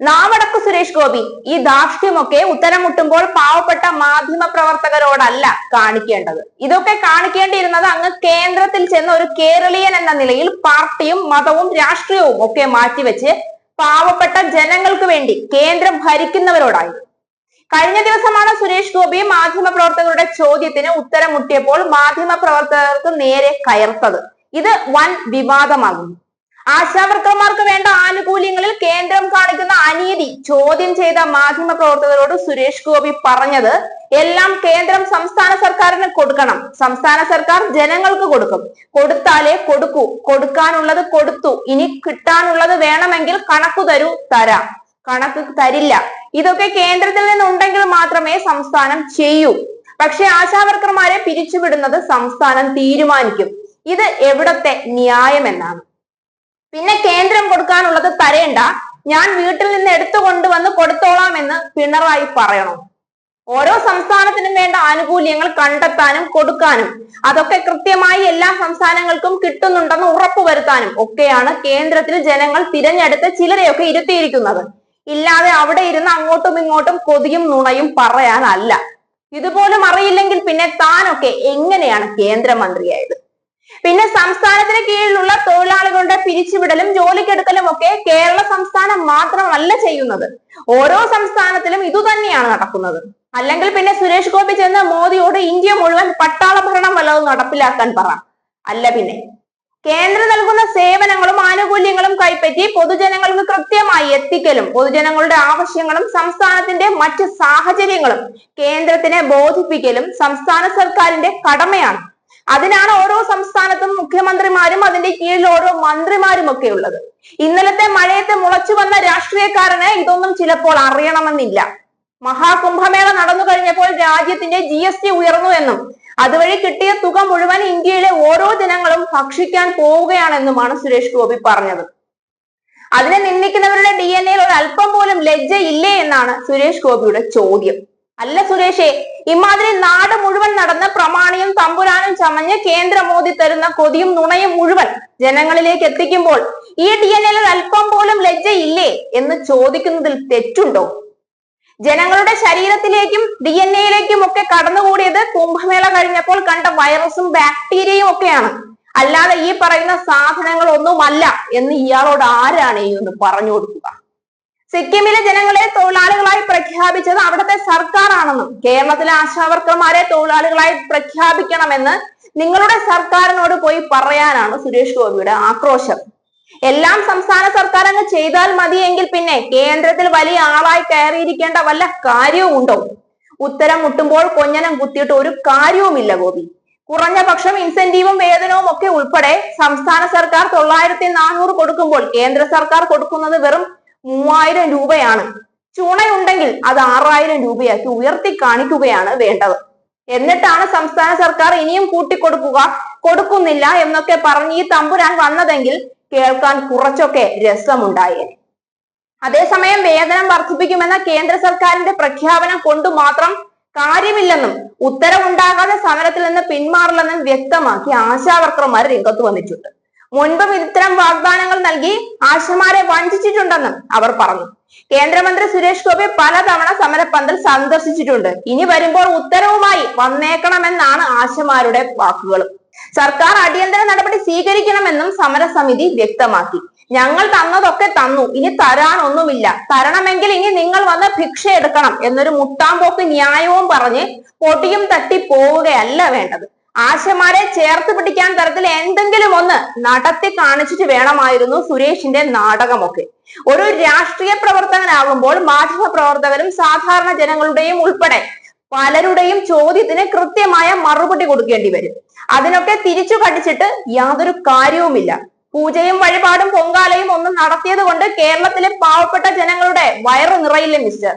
നാവടക്ക് സുരേഷ് ഗോപി. ഈ ധാർഷ്ട്യമൊക്കെ ഉത്തരം മുട്ടുമ്പോൾ പാവപ്പെട്ട മാധ്യമ പ്രവർത്തകരോടല്ല കാണിക്കേണ്ടത്. ഇതൊക്കെ കാണിക്കേണ്ടിയിരുന്നത് അങ്ങ് കേന്ദ്രത്തിൽ ചെന്ന ഒരു കേരളീയൻ എന്ന നിലയിൽ പാർട്ടിയും മതവും രാഷ്ട്രീയവും ഒക്കെ മാറ്റിവെച്ച് പാവപ്പെട്ട ജനങ്ങൾക്ക് വേണ്ടി കേന്ദ്രം ഭരിക്കുന്നവരോടായി. കഴിഞ്ഞ ദിവസമാണ് സുരേഷ് ഗോപി മാധ്യമ പ്രവർത്തകരുടെ ചോദ്യത്തിന് ഉത്തരം മുട്ടിയപ്പോൾ മാധ്യമ പ്രവർത്തകർക്ക് നേരെ കയർത്തത്. ഇത് വൻ വിവാദമാകുന്നു. ആശാവർക്കർമാർക്ക് വേണ്ട ആനുകൂല്യങ്ങളിൽ കേന്ദ്രം കാണിക്കുന്ന അനീതി ചോദ്യം ചെയ്ത മാധ്യമ പ്രവർത്തകരോട് സുരേഷ് ഗോപി പറഞ്ഞത് എല്ലാം കേന്ദ്രം സംസ്ഥാന സർക്കാരിന് കൊടുക്കണം. സംസ്ഥാന സർക്കാർ ജനങ്ങൾക്ക് കൊടുക്കും. കൊടുത്താലേ കൊടുക്കൂ. കൊടുക്കാനുള്ളത് കൊടുത്തു. ഇനി കിട്ടാനുള്ളത് വേണമെങ്കിൽ കണക്ക് തരൂ തരാം. കണക്ക് തരില്ല. ഇതൊക്കെ കേന്ദ്രത്തിൽ നിന്നുണ്ടെങ്കിൽ മാത്രമേ സംസ്ഥാനം ചെയ്യൂ. പക്ഷെ ആശാവർക്കർമാരെ പിരിച്ചുവിടുന്നത് സംസ്ഥാനം തീരുമാനിക്കും. ഇത് എവിടത്തെ ന്യായം എന്നാണ് പിന്നെ കേന്ദ്രം കൊടുക്കാനുള്ളത് തരേണ്ട. ഞാൻ വീട്ടിൽ നിന്ന് എടുത്തു കൊണ്ടുവന്ന് കൊടുത്തോളാം എന്ന് പിണറായി പറയണം. ഓരോ സംസ്ഥാനത്തിനും വേണ്ട ആനുകൂല്യങ്ങൾ കണ്ടെത്താനും കൊടുക്കാനും. അതൊക്കെ കൃത്യമായി എല്ലാ സംസ്ഥാനങ്ങൾക്കും കിട്ടുന്നുണ്ടെന്ന് ഉറപ്പുവരുത്താനും ഒക്കെയാണ് കേന്ദ്രത്തിൽ ജനങ്ങൾ തിരഞ്ഞെടുത്ത് ചിലരെയൊക്കെ ഇരുത്തിയിരിക്കുന്നത്. ഇല്ലാതെ അവിടെ ഇരുന്ന് അങ്ങോട്ടും ഇങ്ങോട്ടും കൊതിയും നുണയും പറയാനല്ല. ഇതുപോലും അറിയില്ലെങ്കിൽ പിന്നെ താനൊക്കെ എങ്ങനെയാണ് കേന്ദ്രമന്ത്രിയായത്? പിന്നെ സംസ്ഥാനത്തിന് കീഴിലുള്ള തൊഴിലാളികളുടെ പിരിച്ചുവിടലും ജോലിക്കെടുക്കലും ഒക്കെ കേരള സംസ്ഥാനം മാത്രമല്ല ചെയ്യുന്നത്. ഓരോ സംസ്ഥാനത്തിലും ഇതുതന്നെയാണ് നടക്കുന്നത്. അല്ലെങ്കിൽ പിന്നെ സുരേഷ് ഗോപി ചെന്ന് മോദിയോട് ഇന്ത്യ മുഴുവൻ പട്ടാള ഭരണം വല്ലതും നടപ്പിലാക്കാൻ പറ. അല്ല പിന്നെ. കേന്ദ്രം നൽകുന്ന സേവനങ്ങളും ആനുകൂല്യങ്ങളും കൈപ്പറ്റി പൊതുജനങ്ങൾക്ക് കൃത്യമായി എത്തിക്കലും പൊതുജനങ്ങളുടെ ആവശ്യങ്ങളും സംസ്ഥാനത്തിന്റെ മറ്റ് സാഹചര്യങ്ങളും കേന്ദ്രത്തിനെ ബോധിപ്പിക്കലും സംസ്ഥാന സർക്കാരിന്റെ കടമയാണ്. അതിനാണ് ഓരോ സംസ്ഥാനത്തും മുഖ്യമന്ത്രിമാരും അതിന്റെ കീഴിൽ ഓരോ മന്ത്രിമാരും ഒക്കെ ഉള്ളത്. ഇന്നലത്തെ മഴയത്തെ മുളച്ചു വന്ന രാഷ്ട്രീയക്കാരന് ഇതൊന്നും ചിലപ്പോൾ അറിയണമെന്നില്ല. മഹാകുംഭമേള നടന്നു കഴിഞ്ഞപ്പോൾ രാജ്യത്തിന്റെ ജി എസ് ടി ഉയർന്നു എന്നും അതുവഴി കിട്ടിയ തുക മുഴുവൻ ഇന്ത്യയിലെ ഓരോ ജനങ്ങളും ഭക്ഷിക്കാൻ പോവുകയാണെന്നുമാണ് സുരേഷ് ഗോപി പറഞ്ഞത്. അതിനെ നിന്ദിക്കുന്നവരുടെ ഡി എൻ എയിൽ ഒരു അല്പം പോലും ലജ്ജ ഇല്ലേ എന്നാണ് സുരേഷ് ഗോപിയുടെ ചോദ്യം. അല്ല സുരേഷേ ഇമാതിരി നാട് മുഴുവൻ നടന്ന് പ്രമാണിയും തമ്പുരാനും ചമഞ്ഞ് കേന്ദ്ര മോദി തരുന്ന കൊതിയും നുണയും മുഴുവൻ ജനങ്ങളിലേക്ക് എത്തിക്കുമ്പോൾ ഈ ഡി എൻ എല്ലിൽ അല്പം പോലും ലജ്ജയില്ലേ എന്ന് ചോദിക്കുന്നതിൽ തെറ്റുണ്ടോ? ജനങ്ങളുടെ ശരീരത്തിലേക്കും ഡി എൻ എയിലേക്കും ഒക്കെ കടന്നുകൂടിയത് കുംഭമേള കഴിഞ്ഞപ്പോൾ കണ്ട വൈറസും ബാക്ടീരിയയും ഒക്കെയാണ്. അല്ലാതെ ഈ പറയുന്ന സാധനങ്ങൾ ഒന്നുമല്ല എന്ന് ഇയാളോട് ആരാണ് ഈ ഒന്ന് പറഞ്ഞു കൊടുക്കുക? സിക്കിമിലെ ജനങ്ങളെ തൊഴിലാളികളായി പ്രഖ്യാപിച്ചത് അവിടുത്തെ സർക്കാരാണെന്നും കേരളത്തിലെ ആശാവർക്കർമാരെ തൊഴിലാളികളായി പ്രഖ്യാപിക്കണമെന്ന് നിങ്ങളുടെ സർക്കാരിനോട് പോയി പറയാനാണ് സുരേഷ് ഗോപിയുടെ ആക്രോശം. എല്ലാം സംസ്ഥാന സർക്കാർ അങ്ങ് ചെയ്താൽ മതിയെങ്കിൽ പിന്നെ കേന്ദ്രത്തിൽ വലിയ ആളായി കയറിയിരിക്കേണ്ട വല്ല കാര്യവും ഉണ്ടോ? ഉത്തരം മുട്ടുമ്പോൾ കൊഞ്ഞനം കുത്തിയിട്ട് ഒരു കാര്യവുമില്ല ഗോപി. കുറഞ്ഞ പക്ഷം ഇൻസെന്റീവും വേതനവും ഒക്കെ ഉൾപ്പെടെ സംസ്ഥാന സർക്കാർ തൊള്ളായിരത്തി നാനൂറ് കൊടുക്കുമ്പോൾ കേന്ദ്ര സർക്കാർ കൊടുക്കുന്നത് വെറും മൂവായിരം രൂപയാണ്. ചുണയുണ്ടെങ്കിൽ അത് ആറായിരം രൂപയാക്കി ഉയർത്തി കാണിക്കുകയാണ് വേണ്ടത്. എന്നിട്ടാണ് സംസ്ഥാന സർക്കാർ ഇനിയും കൂട്ടിക്കൊടുക്കുക. കൊടുക്കുന്നില്ല എന്നൊക്കെ പറഞ്ഞ് ഈ തമ്പുരാൻ വന്നതെങ്കിൽ കേൾക്കാൻ കുറച്ചൊക്കെ രസമുണ്ടായേനെ അതേസമയം വേതനം വർദ്ധിപ്പിക്കുമെന്ന കേന്ദ്ര സർക്കാരിന്റെ പ്രഖ്യാപനം കൊണ്ട് മാത്രം കാര്യമില്ലെന്നും ഉത്തരവുണ്ടാകാതെ സമരത്തിൽ നിന്ന് പിന്മാറില്ലെന്നും വ്യക്തമാക്കി ആശാവർക്കർമാർ രംഗത്ത് വന്നിട്ടുണ്ട്. മുൻപും ഇത്തരം നൽകി ആശമാരെ വഞ്ചിച്ചിട്ടുണ്ടെന്നും അവർ പറഞ്ഞു. കേന്ദ്രമന്ത്രി സുരേഷ് ഗോപി പലതവണ സമരപ്പന്തൽ സന്ദർശിച്ചിട്ടുണ്ട്. ഇനി വരുമ്പോൾ ഉത്തരവുമായി വന്നേക്കണമെന്നാണ് ആശമാരുടെ വാക്കുകൾ സർക്കാർ അടിയന്തര നടപടി സ്വീകരിക്കണമെന്നും സമരസമിതി വ്യക്തമാക്കി. ഞങ്ങൾ തന്നതൊക്കെ തന്നു. ഇനി തരാനൊന്നുമില്ല. തരണമെങ്കിൽ ഇനി നിങ്ങൾ വന്ന് ഭിക്ഷ എടുക്കണം എന്നൊരു മുട്ടാമ്പോക്ക് ന്യായവും പറഞ്ഞ് പൊടിയും തട്ടി പോവുകയല്ല വേണ്ടത്. ആശമാരെ ചേർത്ത് പിടിക്കാൻ തരത്തിൽ എന്തെങ്കിലും ഒന്ന് നടത്തി കാണിച്ചിട്ട് വേണമായിരുന്നു സുരേഷിന്റെ നാടകമൊക്കെ. ഒരു രാഷ്ട്രീയ പ്രവർത്തകനാകുമ്പോൾ മാധ്യമ പ്രവർത്തകരും സാധാരണ ജനങ്ങളുടെയും ഉൾപ്പെടെ പലരുടെയും ചോദ്യത്തിന് കൃത്യമായ മറുപടി കൊടുക്കേണ്ടി വരും. അതിനൊക്കെ തിരിച്ചു കടിച്ചിട്ട് യാതൊരു കാര്യവുമില്ല. പൂജയും വഴിപാടും പൊങ്കാലയും ഒന്നും നടത്തിയത് കൊണ്ട് കേരളത്തിലെ പാവപ്പെട്ട ജനങ്ങളുടെ വയറു നിറയില്ല മിസ്റ്റർ